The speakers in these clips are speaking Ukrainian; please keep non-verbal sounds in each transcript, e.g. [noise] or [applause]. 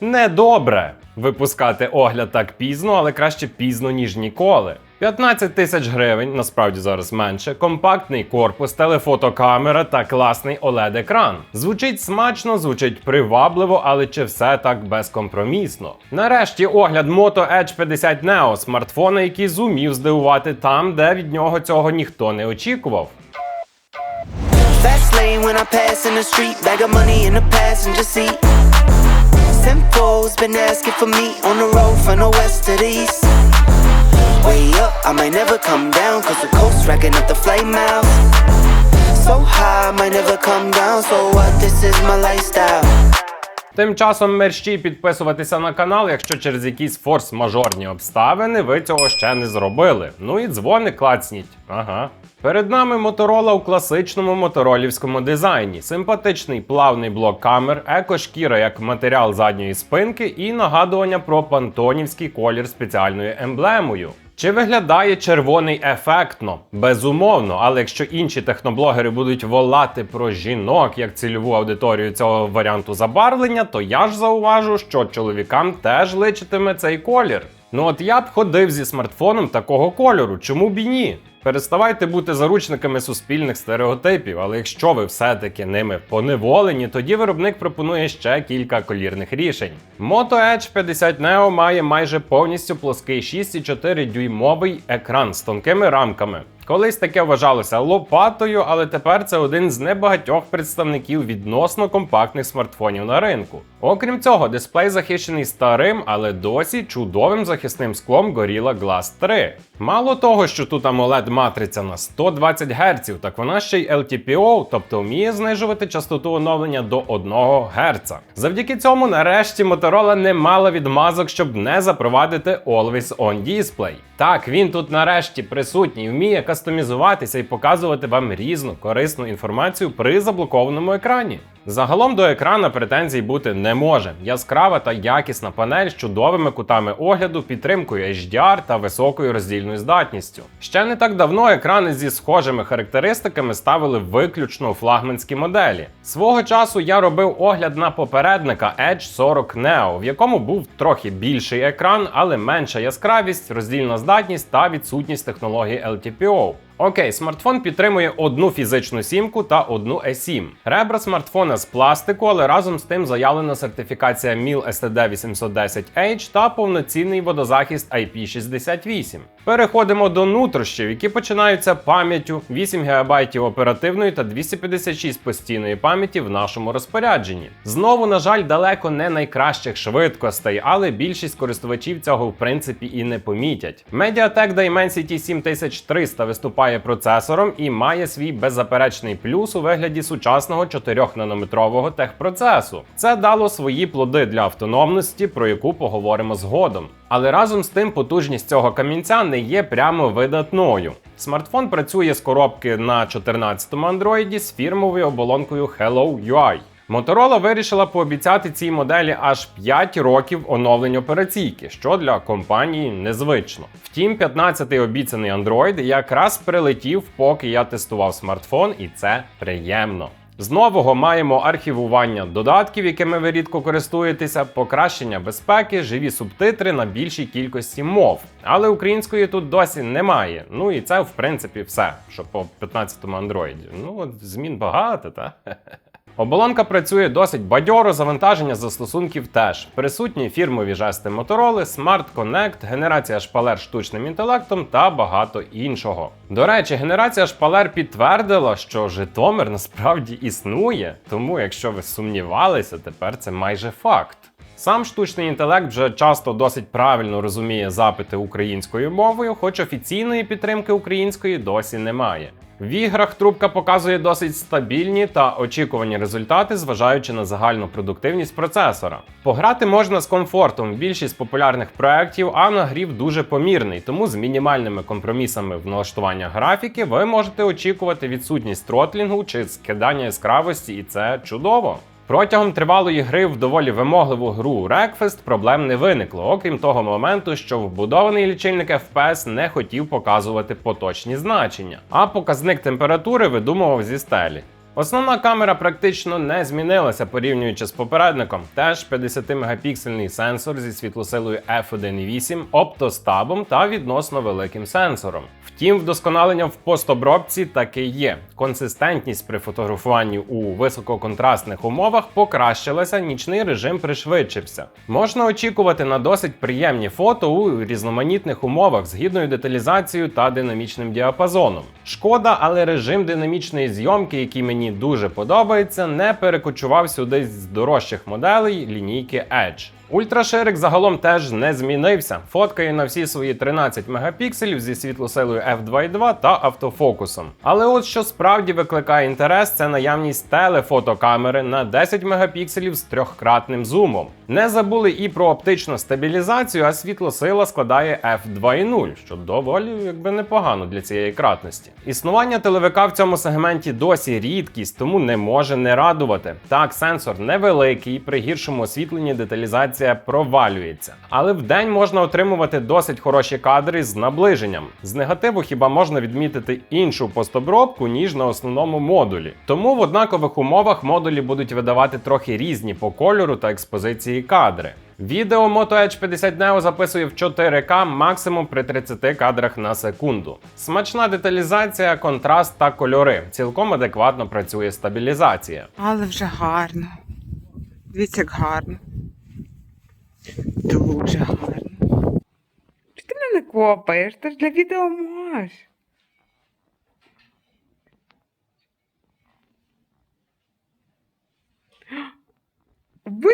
недобре випускати огляд так пізно, але краще пізно, ніж ніколи. 15 тисяч гривень, насправді зараз менше, компактний корпус, телефотокамера та класний OLED-екран. Звучить смачно, звучить привабливо, але чи все так безкомпромісно? Нарешті огляд Moto Edge 50 Neo, смартфона, який зумів здивувати там, де від нього цього ніхто не очікував. Fast lane when I pass in the street, bag of money in the passenger seat. Simcoe's been asking for me on the road from the west to the east. Way up, I might never come down, cause the coast racking up the flight miles. So high, I might never come down, so what? This is my lifestyle. Тим часом мерщій підписуватися на канал, якщо через якісь форс-мажорні обставини ви цього ще не зробили. Ну і дзвони клацніть. Ага. Перед нами Motorola у класичному моторолівському дизайні. Симпатичний плавний блок камер, екошкіра як матеріал задньої спинки і нагадування про пантонівський колір спеціальною емблемою. Чи виглядає червоний ефектно? Безумовно, але якщо інші техноблогери будуть волати про жінок як цільову аудиторію цього варіанту забарвлення, то я ж зауважу, що чоловікам теж личитиме цей колір. Ну от я б ходив зі смартфоном такого кольору, чому б і ні? Переставайте бути заручниками суспільних стереотипів, але якщо ви все-таки ними поневолені, тоді виробник пропонує ще кілька колірних рішень. Moto Edge 50 Neo має майже повністю плоский 6,4 дюймовий екран з тонкими рамками. Колись таке вважалося лопатою, але тепер це один з небагатьох представників відносно компактних смартфонів на ринку. Окрім цього, дисплей захищений старим, але досі чудовим захисним склом Gorilla Glass 3. Мало того, що тут amoled матриця на 120 Гц, так вона ще й LTPO, тобто вміє знижувати частоту оновлення до 1 Гц. Завдяки цьому, нарешті, Motorola не мала відмазок, щоб не запровадити Always On Display. Так, він тут нарешті присутній, вміє кастомізуватися і показувати вам різну корисну інформацію при заблокованому екрані. Загалом до екрана претензій бути не може. Яскрава та якісна панель з чудовими кутами огляду, підтримкою HDR та високою роздільною здатністю. Ще не так давно екрани зі схожими характеристиками ставили виключно у флагманські моделі. Свого часу я робив огляд на попередника Edge 40 Neo, в якому був трохи більший екран, але менша яскравість, роздільна здатність та відсутність технології LTPO. Окей, смартфон підтримує одну фізичну сімку та одну eSIM. Ребра смартфона з пластику, але разом з тим заявлена сертифікація MIL STD 810H та повноцінний водозахист IP68. Переходимо до нутрощів, які починаються пам'яттю 8 ГБ оперативної та 256 постійної пам'яті в нашому розпорядженні. Знову, на жаль, далеко не найкращих швидкостей, але більшість користувачів цього в принципі і не помітять. Mediatek Dimensity 7300 виступає процесором і має свій беззаперечний плюс у вигляді сучасного 4-нанометрового техпроцесу. Це дало свої плоди для автономності, про яку поговоримо згодом. Але разом з тим потужність цього камінця не є прямо видатною. Смартфон працює з коробки на 14-му Android з фірмовою оболонкою Hello UI. Motorola вирішила пообіцяти цій моделі аж 5 років оновлень операційки, що для компанії незвично. Втім, 15-й обіцяний Android якраз прилетів, поки я тестував смартфон, і це приємно. З нового маємо архівування додатків, якими ви рідко користуєтеся, покращення безпеки, живі субтитри на більшій кількості мов. Але української тут досі немає. Ну і це в принципі все, що по 15-му андроїді. Ну от змін багато, та? [laughs] Оболонка працює досить бадьоро, завантаження застосунків теж. Присутні фірмові жести Motorola, Smart Connect, генерація шпалер штучним інтелектом та багато іншого. До речі, генерація шпалер підтвердила, що Житомир насправді існує, тому якщо ви сумнівалися, тепер це майже факт. Сам штучний інтелект вже часто досить правильно розуміє запити українською мовою, хоч офіційної підтримки української досі немає. В іграх трубка показує досить стабільні та очікувані результати, зважаючи на загальну продуктивність процесора. Пограти можна з комфортом більшість популярних проєктів, а нагрів дуже помірний, тому з мінімальними компромісами в налаштування графіки ви можете очікувати відсутність тротлінгу чи скидання яскравості, і це чудово. Протягом тривалої гри в доволі вимогливу гру Рекфест проблем не виникло, окрім того моменту, що вбудований лічильник FPS не хотів показувати поточні значення, а показник температури видумував зі стелі. Основна камера практично не змінилася порівнюючи з попередником. Теж 50-мегапіксельний сенсор зі світлосилою f1.8, оптостабом та відносно великим сенсором. Втім, вдосконалення в постобробці таки є. Консистентність при фотографуванні у висококонтрастних умовах покращилася, нічний режим пришвидшився. Можна очікувати на досить приємні фото у різноманітних умовах з гідною деталізацією та динамічним діапазоном. Шкода, але режим динамічної зйомки, який мені дуже подобається, не перекочував сюди з дорожчих моделей лінійки Edge. Ультраширик загалом теж не змінився. Фоткає на всі свої 13 мегапікселів зі світлосилою f2.2 та автофокусом. Але от що справді викликає інтерес, це наявність телефотокамери на 10 мегапікселів з трьохкратним зумом. Не забули і про оптичну стабілізацію, а світлосила складає f2.0, що доволі якби непогано для цієї кратності. Існування телевика в цьому сегменті досі рідкість, тому не може не радувати. Так, сенсор невеликий, при гіршому освітленні деталізація провалюється. Але в день можна отримувати досить хороші кадри з наближенням. З негативу хіба можна відмітити іншу постобробку, ніж на основному модулі. Тому в однакових умовах модулі будуть видавати трохи різні по кольору та експозиції кадри. Відео Moto Edge 50 Neo записує в 4К максимум при 30 кадрах на секунду. Смачна деталізація, контраст та кольори. Цілком адекватно працює стабілізація. Але вже гарно. Дивіться, як гарно. Дуже гарно. Чи ти мене не копаєш? Ти ж для відео можеш. Будь.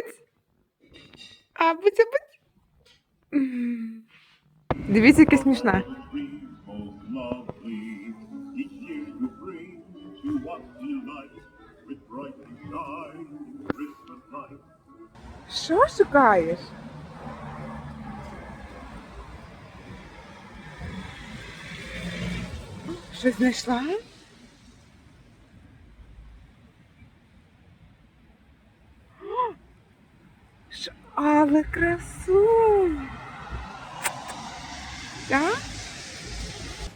А, будь, а будь. Дивіться, яке смішне. lovely. Each Щось знайшла? Але красу! Так?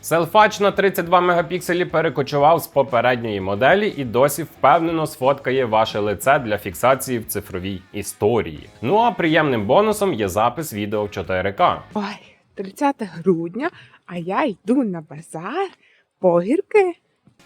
Селфач на 32 мегапікселі перекочував з попередньої моделі і досі впевнено сфоткає ваше лице для фіксації в цифровій історії. Ну а приємним бонусом є запис відео в 4К. Ой, 30 грудня, а я йду на базар по гірки.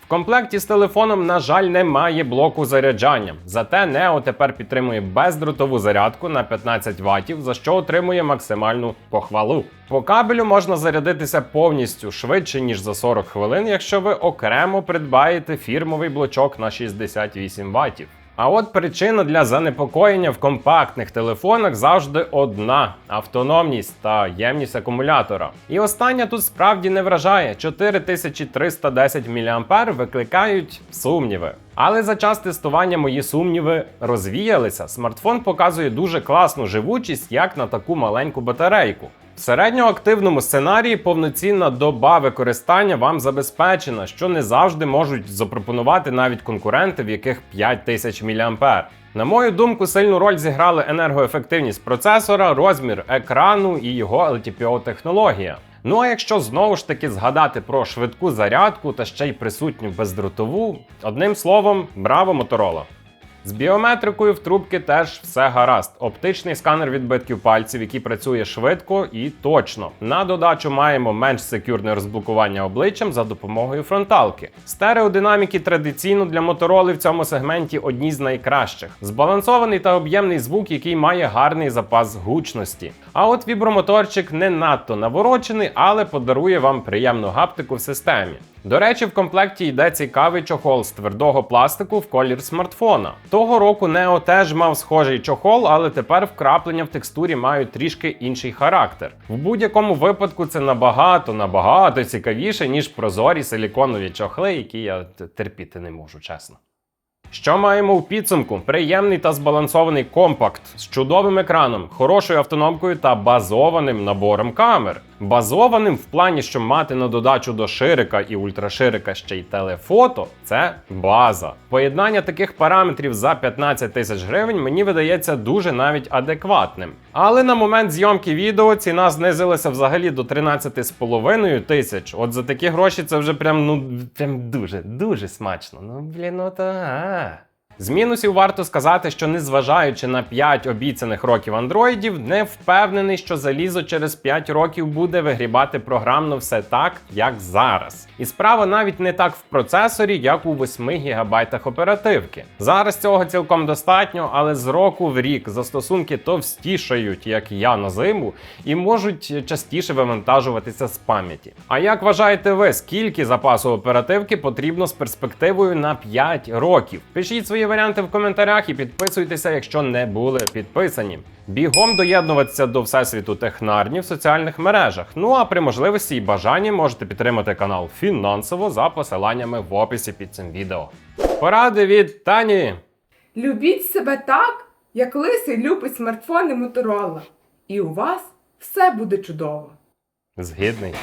В комплекті з телефоном, на жаль, немає блоку заряджання. Зате Neo тепер підтримує бездротову зарядку на 15 Вт, за що отримує максимальну похвалу. По кабелю можна зарядитися повністю швидше ніж за 40 хвилин, якщо ви окремо придбаєте фірмовий блочок на 68 Вт. А от причина для занепокоєння в компактних телефонах завжди одна: автономність та ємність акумулятора. І остання тут справді не вражає. 4310 мА викликають сумніви. Але за час тестування мої сумніви розвіялися. Смартфон показує дуже класну живучість, як на таку маленьку батарейку. В середньоактивному сценарії повноцінна доба використання вам забезпечена, що не завжди можуть запропонувати навіть конкуренти, в яких 5000 мА. На мою думку, сильну роль зіграли енергоефективність процесора, розмір екрану і його LTPO-технологія. Ну а якщо знову ж таки згадати про швидку зарядку та ще й присутню бездротову, одним словом, браво Моторола! З біометрикою в трубки теж все гаразд. Оптичний сканер відбитків пальців, який працює швидко і точно. На додачу маємо менш секюрне розблокування обличчям за допомогою фронталки. Стереодинаміки традиційно для мотороли в цьому сегменті одні з найкращих. Збалансований та об'ємний звук, який має гарний запас гучності. А от вібромоторчик не надто наворочений, але подарує вам приємну гаптику в системі. До речі, в комплекті йде цікавий чохол з твердого пластику в колір смартфона. Того року Neo теж мав схожий чохол, але тепер вкраплення в текстурі мають трішки інший характер. В будь-якому випадку це набагато набагато цікавіше, ніж прозорі силіконові чохли, які я терпіти не можу, чесно. Що маємо у підсумку? Приємний та збалансований компакт з чудовим екраном, хорошою автономкою та базованим набором камер. Базованим в плані, що мати на додачу до ширика і ультраширика ще й телефото це база. Поєднання таких параметрів за 15 тисяч гривень мені видається дуже навіть адекватним. Але на момент зйомки відео ціна знизилася взагалі до 13,5 тисяч. От за такі гроші це вже прям ну прям дуже дуже смачно. Ну блін, ну то а. З мінусів варто сказати, що незважаючи на 5 обіцяних років андроїдів, не впевнений, що залізо через 5 років буде вигрібати програмно все так, як зараз. І справа навіть не так в процесорі, як у 8 гігабайтах оперативки. Зараз цього цілком достатньо, але з року в рік застосунки товстішають, як я на зиму, і можуть частіше вивантажуватися з пам'яті. А як вважаєте ви, скільки запасу оперативки потрібно з перспективою на 5 років? Пишіть свої варіанти в коментарях і підписуйтеся, якщо не були підписані. Бігом доєднуватися до всесвіту технарні в соціальних мережах. Ну а при можливості і бажанні можете підтримати канал фінансово за посиланнями в описі під цим відео. Поради від Тані. Любіть себе так, як лисий любить смартфони Моторола. І у вас все буде чудово. Згідний.